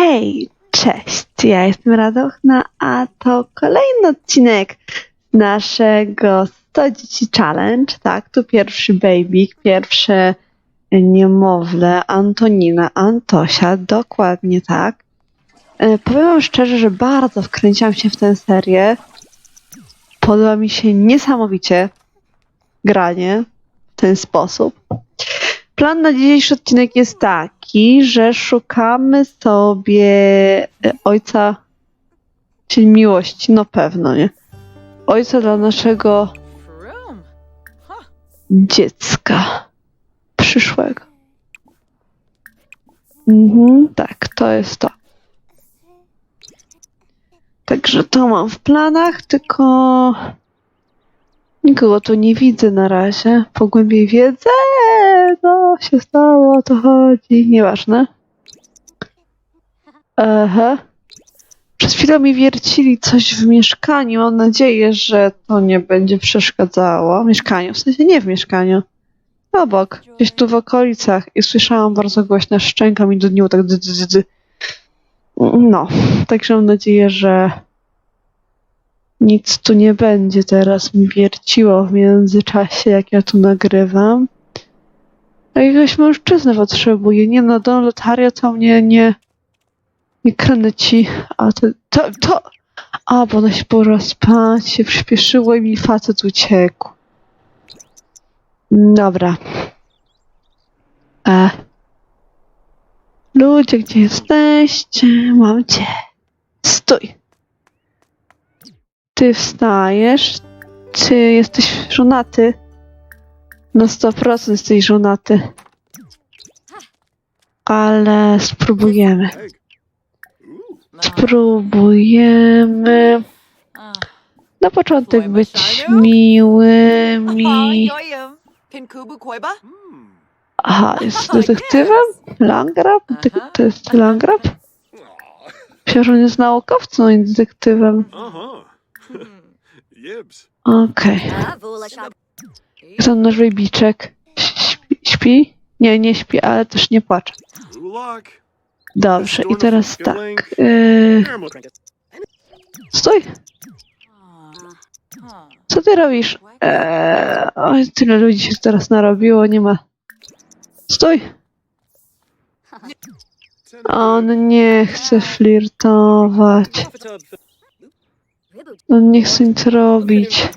Hej, cześć, ja jestem Radochna, a to kolejny odcinek naszego 100 dzieci challenge, tak, tu pierwszy baby, pierwsze niemowlę, Antonina, Antosia, dokładnie tak. E, Powiem wam szczerze, że bardzo wkręciłam się w tę serię. Podoba mi się niesamowicie granie w ten sposób. Plan na dzisiejszy odcinek jest taki, że szukamy sobie e, ojca, czyli miłości, no pewno, nie? Ojca dla naszego dziecka przyszłego. Mhm, tak, to jest to. Także to mam w planach, tylko nikogo tu nie widzę na razie. Pogłębiej wiedzę, co się stało, o to chodzi, nieważne. Aha. Przez chwilę mi wiercili coś w mieszkaniu. Mam nadzieję, że to nie będzie przeszkadzało. Mieszkaniu, w sensie nie w mieszkaniu. Obok, gdzieś tu w okolicach. I słyszałam bardzo głośne szczęka mi dudniło tak dy, dy, dy, dy. No, także mam nadzieję, że nic tu nie będzie teraz mi wierciło w międzyczasie, jak ja tu nagrywam. Jakiegoś mężczyznę potrzebuję. Nie no, Don Lotaria to mnie nie... Nie kręci. A to... To... to... A, bo ona się pora spać, się przyspieszyło i mi facet uciekł. Dobra. E. Ludzie, gdzie jesteście? Mam cię. Stój. Ty wstajesz? Czy jesteś żonaty? Na 100% jesteś żonaty. Ale spróbujemy. Spróbujemy na początek być miłymi. Aha, jest detektywem? Langrab? To jest Langrab? Myślę, że on jest naukowcą i detektywem. Uh-huh. Yibs. Jest on nasz biczek. Śpi, śpi? Nie, nie śpi, ale też nie płacze. Dobrze, i teraz tak. Yy, stój! Co ty robisz? Eee, oj, tyle ludzi się teraz narobiło, nie ma. Stój! On nie chce flirtować. On nie chce nic robić.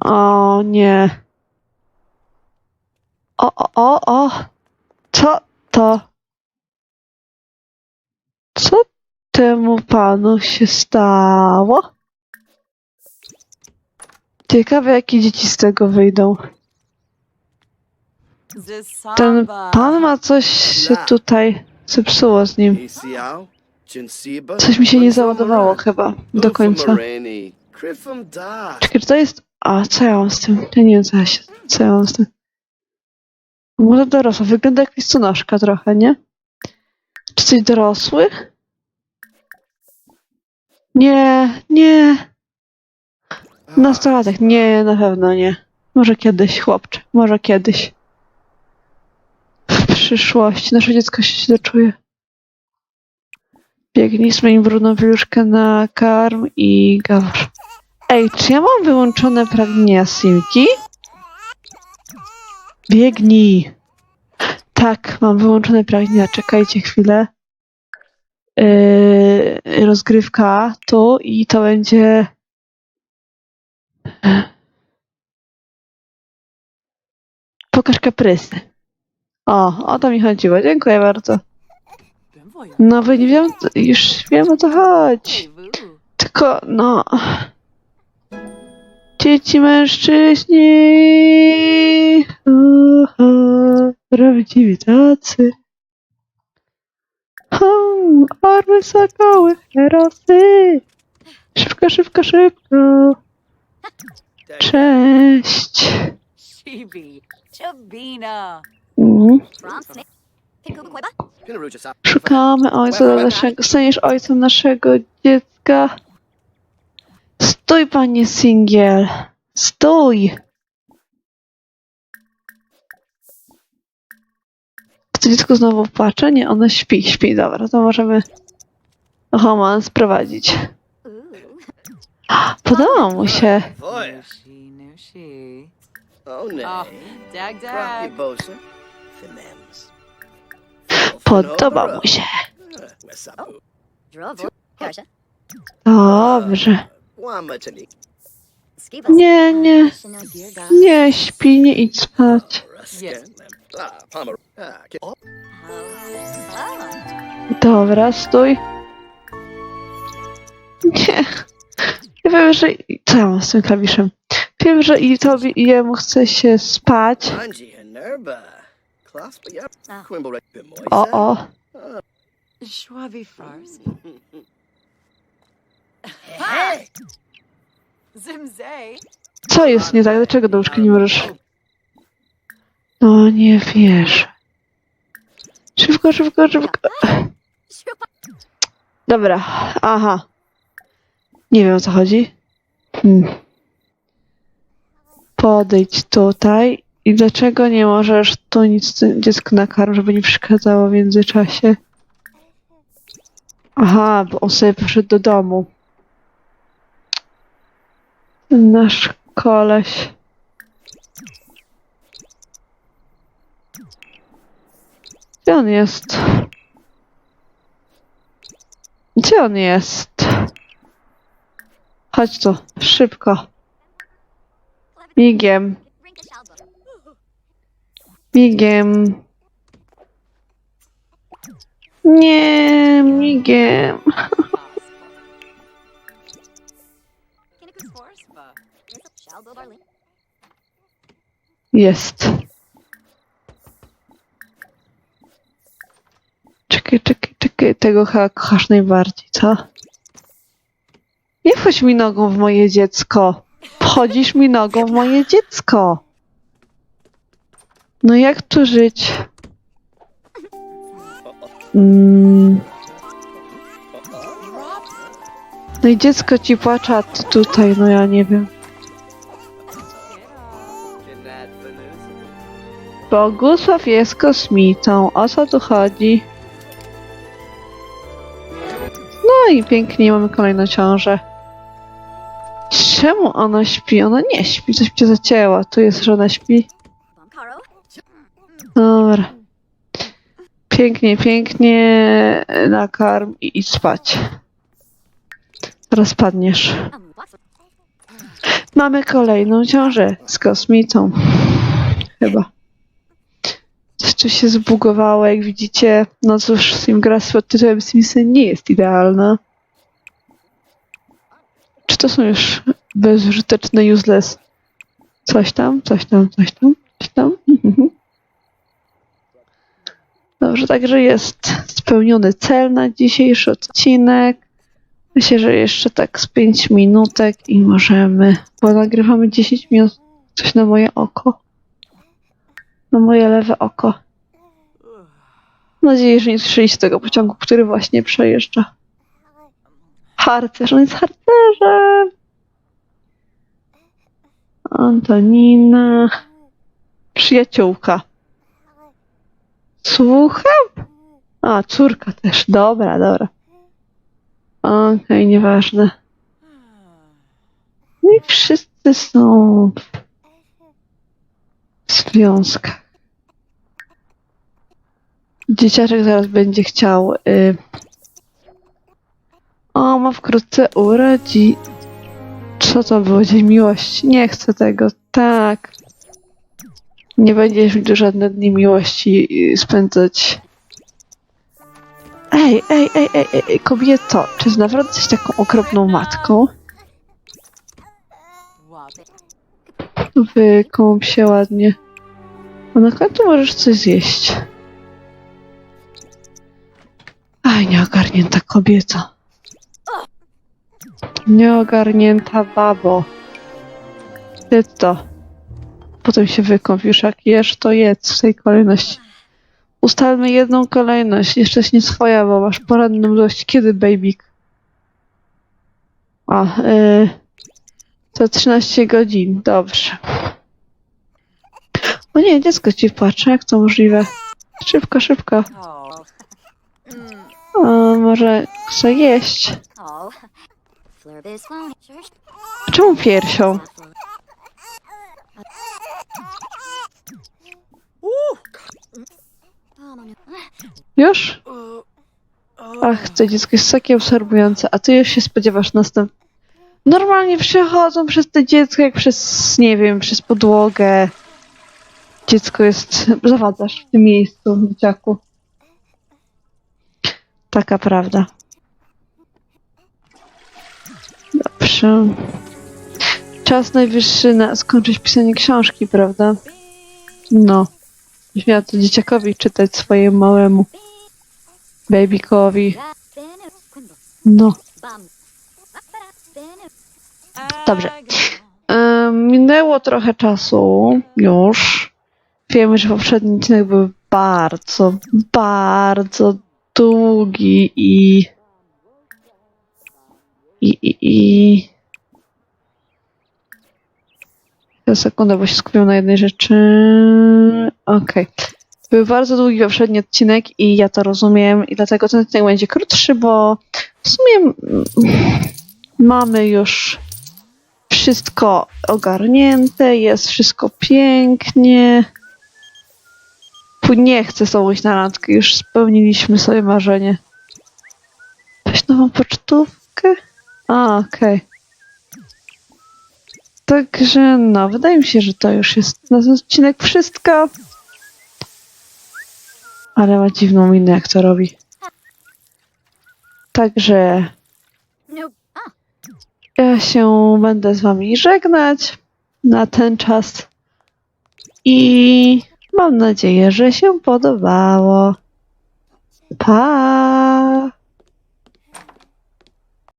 O nie. O, o, o, o. Co to? Co temu panu się stało? Ciekawe, jakie dzieci z tego wyjdą. Ten pan ma coś się tutaj zepsuło z nim. Coś mi się nie załadowało chyba do końca. Czekaj, czy to jest... A, co ja mam z tym? Ja nie wiem, co ja, się... co ja mam z tym. Młoda dorosła. Wygląda jak listonoszka trochę, nie? Czy coś dorosły? Nie, nie. Nastolatek. Nie, na pewno nie. Może kiedyś, chłopcze. Może kiedyś. W przyszłości. Nasze dziecko się źle czuje. Biegnij, zmień brudną wieluszkę na karm i gawr. Ej, czy ja mam wyłączone pragnienia Simki? Biegnij! Tak, mam wyłączone pragnienia. Czekajcie chwilę. Yy, rozgrywka tu i to będzie. Pokaż kaprysy. O, o to mi chodziło. Dziękuję bardzo. No, bo nie wiem, już wiem o co chodzi. Tylko, no. Dzieci mężczyźni. Aha, prawdziwi tacy. Hmm, orły, sokoły, herosy. Szybko, szybko, szybko. Cześć. Chibi. Chabina. Mm. Szukamy ojca naszego. Staniesz ojcem naszego dziecka. Stój, panie Singiel. Stój. To dziecko znowu płacze? Nie, ono śpi, śpi, dobra, to możemy romans prowadzić. Podoba mu się. She, she. Oh, dag. Podoba mu się. Dobrze. Wamatani. Nie, nie, nie śpi, nie idź spać. Dobra, stój. Nie. Ja wiem, że... Co ja mam z tym klawiszem? Wiem, że i tobie, i jemu chce się spać. O, o. Co jest nie tak? Dlaczego do łóżka nie możesz? No nie wiesz. Szybko, szybko, szybko. Dobra, aha. Nie wiem o co chodzi. Hmm. Podejdź tutaj. I dlaczego nie możesz tu nic dziecko nakarm, żeby nie przeszkadzało w międzyczasie? Aha, bo on sobie poszedł do domu. Nasz koleś. Gdzie on jest? Gdzie on jest? Chodź tu, szybko. Migiem, migiem. Nie, migiem. Jest. Czekaj, czekaj, czekaj. Tego chyba kochasz najbardziej, co? Nie wchodź mi nogą w moje dziecko. Wchodzisz mi nogą w moje dziecko. No jak tu żyć? Mm. No i dziecko ci płacze, a ty tutaj, no ja nie wiem. Bogusław jest kosmitą. O co tu chodzi? No i pięknie mamy kolejną ciążę. Czemu ona śpi? Ona nie śpi, coś cię zacięła. Tu jest, że ona śpi. Dobra. Pięknie, pięknie. Nakarm i spać. Teraz padniesz. Mamy kolejną ciążę z kosmitą. Chyba. Tu się zbugowało, jak widzicie. No cóż, Sim gra pod tytułem Simsy nie jest idealna. Czy to są już bezużyteczne, useless? Coś tam, coś tam, coś tam, coś tam. Dobrze, także jest spełniony cel na dzisiejszy odcinek. Myślę, że jeszcze tak z 5 minutek i możemy, bo nagrywamy 10 minut, coś na moje oko. Na moje lewe oko. Mam nadzieję, że nie słyszeliście tego pociągu, który właśnie przejeżdża. Harcerz, on jest harcerzem. Antonina. Przyjaciółka. Słucham? A, córka też. Dobra, dobra. Okej, nieważne. No i wszyscy są w związkach. Dzieciaczek zaraz będzie chciał. Y... O, ma wkrótce urodzi. Co to było? Dzień miłości. Nie chcę tego. Tak. Nie będziesz mi tu żadne dni miłości y, spędzać. Ej, ej, ej, ej, ej, kobieto, czy naprawdę jesteś taką okropną matką? Wykąp się ładnie. A na końcu możesz coś zjeść. Aj, nieogarnięta kobieta. Nieogarnięta babo. Ty to. Potem się wykąp już jak jesz, to jedz w tej kolejności. Ustalmy jedną kolejność. Jeszcze jest nie swoja, bo masz poranną dość. Kiedy, babyk? A, yy, to 13 godzin. Dobrze. O nie, dziecko ci płacze. Jak to możliwe? Szybko, szybko. Może chce jeść. Czemu piersią? Już? Ach, to dziecko jest takie absorbujące, a ty już się spodziewasz następ... Normalnie przechodzą przez te dziecko jak przez, nie wiem, przez podłogę. Dziecko jest... Zawadzasz w tym miejscu, dzieciaku. Taka prawda. Dobrze. Czas najwyższy na skończyć pisanie książki, prawda? No. Miała to dzieciakowi czytać swojemu małemu babykowi. No. Dobrze. Minęło trochę czasu już. Wiemy, że poprzedni odcinek był bardzo, bardzo długi i. I. I. i... Na sekundę, bo się skupiam na jednej rzeczy. Okej. Był bardzo długi poprzedni odcinek i ja to rozumiem i dlatego ten odcinek będzie krótszy, bo w sumie mamy już wszystko ogarnięte, jest wszystko pięknie. Nie chcę z tobą iść na randkę, już spełniliśmy sobie marzenie. Weź nową pocztówkę? A, okej. Także no, wydaje mi się, że to już jest na ten odcinek wszystko. Ale ma dziwną minę, jak to robi. Także ja się będę z wami żegnać na ten czas. I mam nadzieję, że się podobało. Pa!